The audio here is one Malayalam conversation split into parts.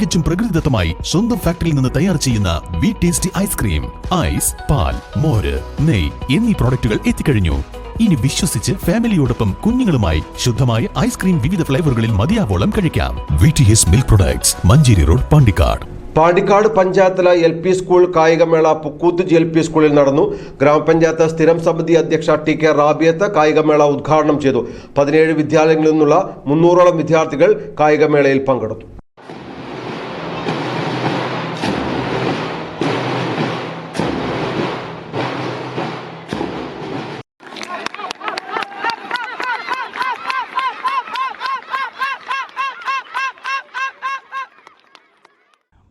തികച്ചും പ്രകൃതിദത്തമായി സ്വന്തം ഫാക്ടറിയിൽ നിന്ന് തയ്യാർ ചെയ്യുന്ന വി ടേസ്റ്റി ഐസ്ക്രീം ഐസ് പാൽ മോര് നെയ് എന്നീ പ്രോഡക്റ്റുകൾ എത്തിക്കഴിഞ്ഞു. ഇനി വിശ്വസിച്ച് ഫാമിലിയോടൊപ്പം കുഞ്ഞുങ്ങളുമായി ശുദ്ധമായ ഐസ്ക്രീം വിവിധ ഫ്ലേവറുകളിൽ മതിയാവോളം കഴിക്കാം. V T S milk products Manjeri road Pandikkad. Pandikkad പഞ്ചായത്തിലെ എൽ പി സ്കൂൾ കായികമേള പുക്കൂത്ത് ജി എൽ പി സ്കൂളിൽ നടന്നു. ഗ്രാമപഞ്ചായത്ത് സ്ഥിരം സമിതി അധ്യക്ഷ ടി കെ റാബിയത്ത് കായികമേള ഉദ്ഘാടനം ചെയ്തു. പതിനേഴ് വിദ്യാലയങ്ങളിൽ നിന്നുള്ള മുന്നൂറോളം വിദ്യാർത്ഥികൾ കായികമേളയിൽ പങ്കെടുത്തു.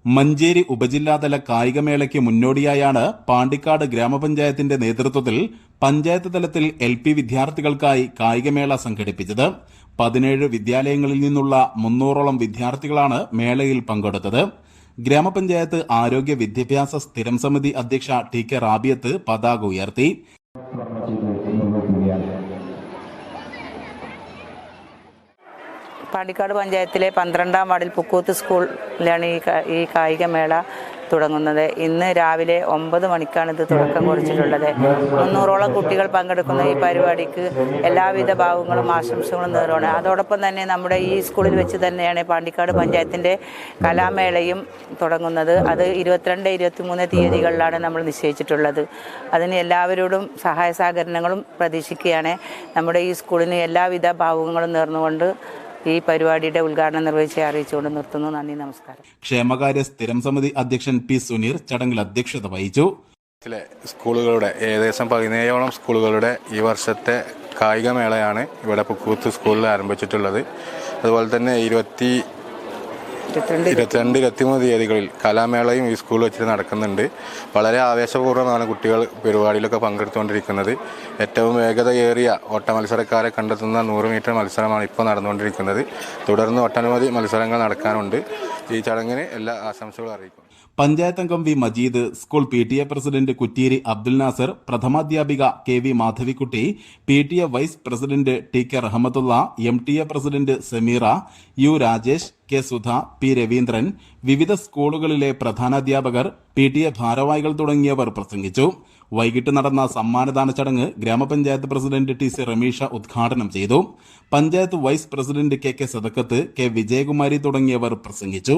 മഞ്ചേരി ഉപജില്ലാതല കായികമേളയ്ക്ക് മുന്നോടിയായാണ് പാണ്ടിക്കാട് ഗ്രാമപഞ്ചായത്തിന്റെ നേതൃത്വത്തിൽ പഞ്ചായത്ത് തലത്തിൽ എൽ പി വിദ്യാർത്ഥികൾക്കായി കായികമേള സംഘടിപ്പിച്ചത്. പതിനേഴ് വിദ്യാലയങ്ങളിൽ നിന്നുള്ള മുന്നൂറോളം വിദ്യാർത്ഥികളാണ് മേളയിൽ പങ്കെടുത്തത്. ഗ്രാമപഞ്ചായത്ത് ആരോഗ്യ വിദ്യാഭ്യാസ സ്ഥിരം സമിതി അധ്യക്ഷ ടി കെ റാബിയത്ത് പതാക ഉയർത്തി. പാണ്ടിക്കാട് പഞ്ചായത്തിലെ പന്ത്രണ്ടാം വാർഡിൽ പുക്കൂത്ത് സ്കൂളിലാണ് ഈ ഈ കായികമേള തുടങ്ങുന്നത്. ഇന്ന് രാവിലെ ഒമ്പത് മണിക്കാണ് ഇത് തുടക്കം കുറിച്ചിട്ടുള്ളത്. മുന്നൂറോളം കുട്ടികൾ പങ്കെടുക്കുന്ന ഈ പരിപാടിക്ക് എല്ലാവിധ ഭാവങ്ങളും ആശംസകളും നേറുകയാണ് അതോടൊപ്പം തന്നെ നമ്മുടെ ഈ സ്കൂളിൽ വെച്ച് തന്നെയാണ് പാണ്ടിക്കാട് പഞ്ചായത്തിന്റെ കലാമേളയും തുടങ്ങുന്നത്. അത് ഇരുപത്തിരണ്ട് ഇരുപത്തിമൂന്ന് തീയതികളിലാണ് നമ്മൾ നിശ്ചയിച്ചിട്ടുള്ളത്. അതിന് എല്ലാവരോടും സഹായ സഹകരണങ്ങളും പ്രതീക്ഷിക്കുകയാണ്. നമ്മുടെ ഈ സ്കൂളിന് എല്ലാവിധ ഭാവുകങ്ങളും നേർന്നുകൊണ്ട് ഈ പരിപാടിയുടെ ഉദ്ഘാടനം നിർവഹിച്ച് അറിയിച്ചുകൊണ്ട് നിർത്തുന്നു. നന്ദി നമസ്കാരം. ക്ഷേമകാര്യ സ്ഥിരം സമിതി അധ്യക്ഷൻ പി സുനീർ ചടങ്ങിൽ അധ്യക്ഷത വഹിച്ചു. ത്തിലെ സ്കൂളുകളുടെ ഏകദേശം പതിനേഴോളം സ്കൂളുകളുടെ ഈ വർഷത്തെ കായികമേളയാണ് ഇവിടെ പുക്കൂത്ത് സ്കൂളിൽ ആരംഭിച്ചിട്ടുള്ളത്. അതുപോലെ തന്നെ ഇരുപത്തി ഇരുപത്തിരണ്ട് ഇരുപത്തിമൂന്ന് തീയതികളിൽ കലാമേളയും ഈ സ്കൂളിൽ വെച്ചിട്ട് നടക്കുന്നുണ്ട്. വളരെ ആവേശപൂർവമാണ് കുട്ടികൾ പരിപാടിയിലൊക്കെ പങ്കെടുത്തുകൊണ്ടിരിക്കുന്നത്. ഏറ്റവും വേഗതയേറിയ ഓട്ട മത്സരക്കാരെ കണ്ടെത്തുന്ന നൂറ് മീറ്റർ മത്സരമാണ് ഇപ്പോൾ നടന്നുകൊണ്ടിരിക്കുന്നത്. തുടർന്ന് ഒട്ടനവധി മത്സരങ്ങൾ നടക്കാനുണ്ട്. ഈ ചടങ്ങിന് എല്ലാ ആശംസകളും അറിയിക്കുന്നു. പഞ്ചായത്ത് അംഗം V Majeed school P T A president Kutteeri Abdul Nasar പ്രഥമാധ്യാപിക K V Madhavikutty P T A vice president T K Rahmathulla M T A president Sameera U Rajesh K Sudha P Raveendran വിവിധ സ്കൂളുകളിലെ പ്രധാനാധ്യാപകർ പി ടി എ ഭാരവാഹികൾ തുടങ്ങിയവർ പ്രസംഗിച്ചു. വൈകിട്ട് നടന്ന സമ്മാനദാന ചടങ്ങ് ഗ്രാമപഞ്ചായത്ത് പ്രസിഡന്റ് ടി സി റമീഷ ഉദ്ഘാടനം ചെയ്തു. Panchayat vice president K K Sadakkath K Vijayakumari തുടങ്ങിയവർ പ്രസംഗിച്ചു.